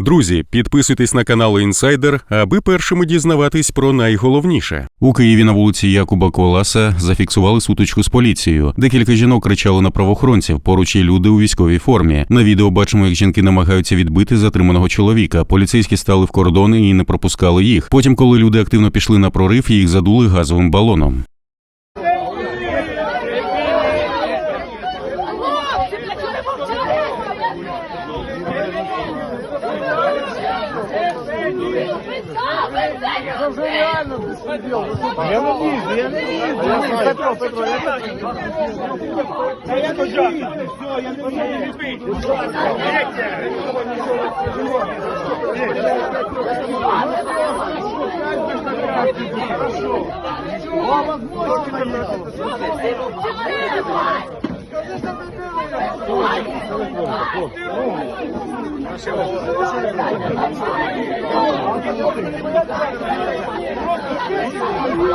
Друзі, підписуйтесь на канал Інсайдер, аби першими дізнаватись про найголовніше. У Києві на вулиці Якуба Коласа зафіксували сутичку з поліцією. Декілька жінок кричали на правоохоронців. Поруч є люди у військовій формі. На відео бачимо, як жінки намагаються відбити затриманого чоловіка. Поліцейські стали в кордони і не пропускали їх. Потім, коли люди активно пішли на прорив, їх задули газовим балоном. Я не вижу, я не вижу. Петро, Петро, я не Та я не вижу, все, я не вижу. Ні,